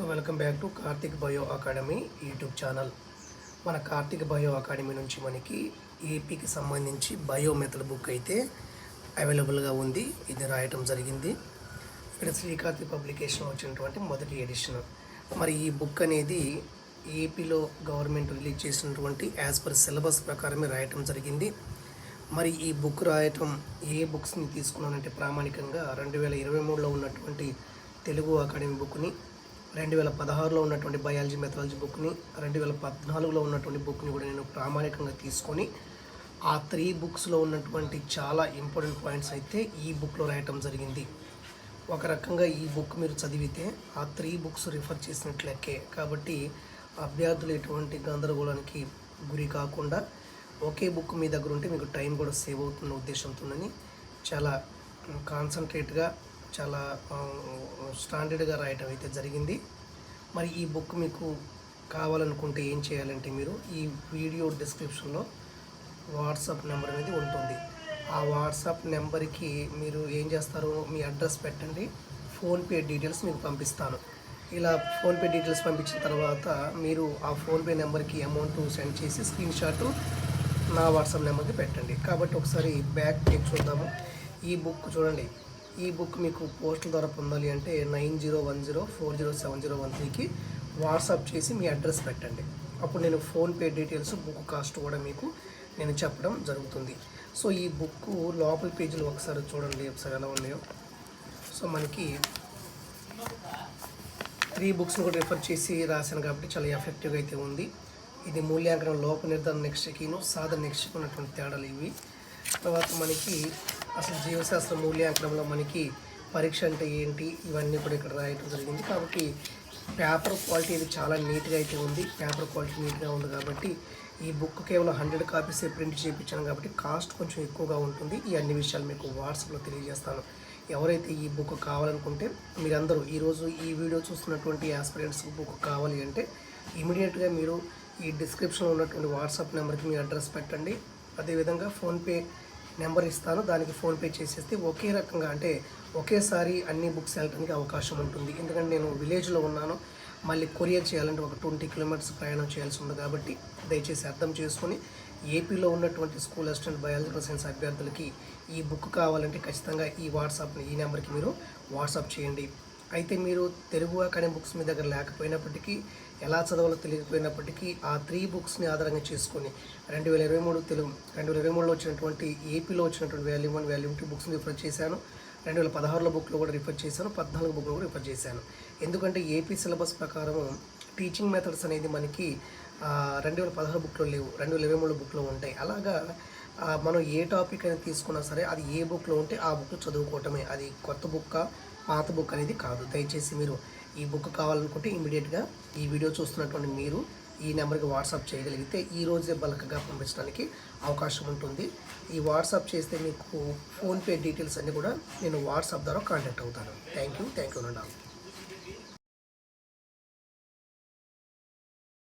So welcome back to Karthik bio academy YouTube channel. మన Karthik bio academy నుంచి మనకి ఏపీకి సంబంధించి బయో మెథడ్ బుక్ అయితే అవైలబుల్గా ఉంది. ఇది రాయటం జరిగింది. ఇక్కడ శ్రీకాంతి పబ్లికేషన్ వచ్చినటువంటి మొదటి ఎడిషన్. మరి ఈ బుక్ అనేది ఏపీలో గవర్నమెంట్ రిలీజ్ చేసినటువంటి యాజ్ పర్ సిలబస్ ప్రకారమే రాయటం జరిగింది. మరి ఈ బుక్ రాయటం ఏ బుక్స్ని తీసుకున్నానంటే ప్రామాణికంగా రెండు వేల ఇరవై మూడులో ఉన్నటువంటి తెలుగు అకాడమీ బుక్ని రెండు వేల పదహారులో ఉన్నటువంటి బయాలజీ మెథాలజీ బుక్ని రెండు వేల పద్నాలుగులో ఉన్నటువంటి బుక్ని కూడా నేను ప్రామాణికంగా తీసుకొని ఆ త్రీ బుక్స్లో ఉన్నటువంటి చాలా ఇంపార్టెంట్ పాయింట్స్ అయితే ఈ బుక్లో రాయటం జరిగింది. ఒక రకంగా ఈ బుక్ మీరు చదివితే ఆ త్రీ బుక్స్ రిఫర్ చేసినట్లెక్కే కాబట్టి అభ్యర్థులు ఎటువంటి గందరగోళానికి గురి కాకుండా ఒకే బుక్ మీ దగ్గర ఉంటే మీకు టైం కూడా సేవ్ అవుతున్న ఉద్దేశంతోనని చాలా కాన్సన్ట్రేట్గా చాలా స్టాండర్డ్గా రాయటం అయితే జరిగింది. మరి ఈ బుక్ మీకు కావాలనుకుంటే ఏం చేయాలంటే మీరు ఈ వీడియో డిస్క్రిప్షన్లో వాట్సాప్ నెంబర్ అనేది ఉంటుంది. ఆ వాట్సాప్ నెంబర్కి మీరు ఏం చేస్తారు మీ అడ్రస్ పెట్టండి. ఫోన్పే డీటెయిల్స్ మీకు పంపిస్తాను. ఇలా ఫోన్పే డీటెయిల్స్ పంపించిన తర్వాత మీరు ఆ ఫోన్పే నెంబర్కి అమౌంట్ సెండ్ చేసి స్క్రీన్ షాట్ నా వాట్సాప్ నెంబర్కి పెట్టండి. కాబట్టి ఒకసారి బ్యాక్ టేక్ చూద్దాము. ఈ బుక్ చూడండి. ఈ బుక్ మీకు పోస్టుల ద్వారా పొందాలి అంటే nine zero one zero four zero seven zero one త్రీకి వాట్సాప్ చేసి మీ అడ్రస్ పెట్టండి. అప్పుడు నేను ఫోన్పే డీటెయిల్స్ బుక్ కాస్ట్ కూడా మీకు నేను చెప్పడం జరుగుతుంది. సో ఈ బుక్ లోపల పేజీలు ఒకసారి చూడండి ఒకసారి ఎలా ఉన్నాయో. సో మనకి త్రీ బుక్స్ని కూడా రిఫర్ చేసి రాశాను కాబట్టి చాలా ఎఫెక్టివ్గా అయితే ఉంది. ఇది మూల్యాంకనం లోప నిర్ధారణ నెక్స్ట్కిను సాధన నెక్స్ట్కి ఉన్నటువంటి తేడాలు ఇవి. తర్వాత మనకి అసలు జీవశాస్త్ర మూల్యాంకనంలో మనకి పరీక్ష అంటే ఏంటి? ఇవన్నీ కూడా ఇక్కడ రాయటం జరిగింది. కాబట్టి పేపర్ క్వాలిటీ ఇది చాలా నీట్గా అయితే ఉంది. పేపర్ క్వాలిటీ నీట్గా ఉంది కాబట్టి ఈ బుక్ కేవలం హండ్రెడ్ కాపీసే ప్రింట్ చేయించాను కాబట్టి కాస్ట్ కొంచెం ఎక్కువగా ఉంటుంది. ఈ అన్ని విషయాలు మీకు వాట్సాప్లో తెలియజేస్తాను. ఎవరైతే ఈ బుక్ కావాలనుకుంటే మీరందరూ ఈరోజు ఈ వీడియో చూస్తున్నటువంటి ఆస్పిరెంట్స్ బుక్ కావాలి అంటే ఇమీడియట్గా మీరు ఈ డిస్క్రిప్షన్లో ఉన్నటువంటి వాట్సాప్ నెంబర్కి మీ అడ్రస్ పెట్టండి. అదేవిధంగా ఫోన్పే నెంబర్ ఇస్తాను. దానికి ఫోన్పే చేసేస్తే ఒకే రకంగా అంటే ఒకేసారి అన్ని బుక్స్ వెళ్ళడానికి అవకాశం ఉంటుంది. ఎందుకంటే నేను విలేజ్లో ఉన్నాను. మళ్ళీ కొరియర్ చేయాలంటే ఒక ట్వంటీ కిలోమీటర్స్ ప్రయాణం చేయాల్సి ఉంది కాబట్టి దయచేసి అర్థం చేసుకొని ఏపీలో ఉన్నటువంటి స్కూల్ అసిస్టెంట్ బయాలజికల్ సైన్స్ అభ్యర్థులకి ఈ బుక్ కావాలంటే ఖచ్చితంగా ఈ వాట్సాప్ ఈ నెంబర్కి మీరు వాట్సాప్ చేయండి. అయితే మీరు తెలుగు అకాడమీ బుక్స్ మీ దగ్గర లేకపోయినప్పటికీ ఎలా చదవాలో తెలియకపోయినప్పటికీ ఆ త్రీ బుక్స్ని ఆధారంగా చేసుకొని రెండు వేల ఇరవై మూడు తెలుగు రెండు వేల ఇరవై మూడులో వచ్చినటువంటి ఏపీలో వచ్చినటువంటి వాల్యూమ్ వన్ వాల్యూమ్ టూ బుక్స్ని రిఫర్ చేశాను. రెండు వేల పదహారులో బుక్లో కూడా రిఫర్ చేశాను. పద్నాలుగు బుక్లో కూడా రిఫర్ చేశాను. ఎందుకంటే ఏపీ సిలబస్ ప్రకారం టీచింగ్ మెథడ్స్ అనేది మనకి రెండు వేల పదహారు బుక్లో లేవు రెండు వేల ఇరవై మూడు బుక్లో ఉంటాయి. అలాగా మనం ఏ టాపిక్ అయినా తీసుకున్నా సరే అది ఏ బుక్లో ఉంటే ఆ బుక్ చదువుకోవటమే. అది కొత్త బుక్క పాత బుక్ అనేది కాదు. దయచేసి మీరు ఈ బుక్ కావాలనుకుంటే ఇమీడియట్గా ఈ వీడియో చూస్తున్నటువంటి మీరు ఈ నెంబర్కి వాట్సాప్ చేయగలిగితే ఈ రోజే బల్క్గా పంపించడానికి అవకాశం ఉంటుంది. ఈ వాట్సాప్ చేస్తే మీకు ఫోన్పే డీటెయిల్స్ అన్నీ కూడా నేను వాట్సాప్ ద్వారా కాంటాక్ట్ అవుతాను. Thank you thank you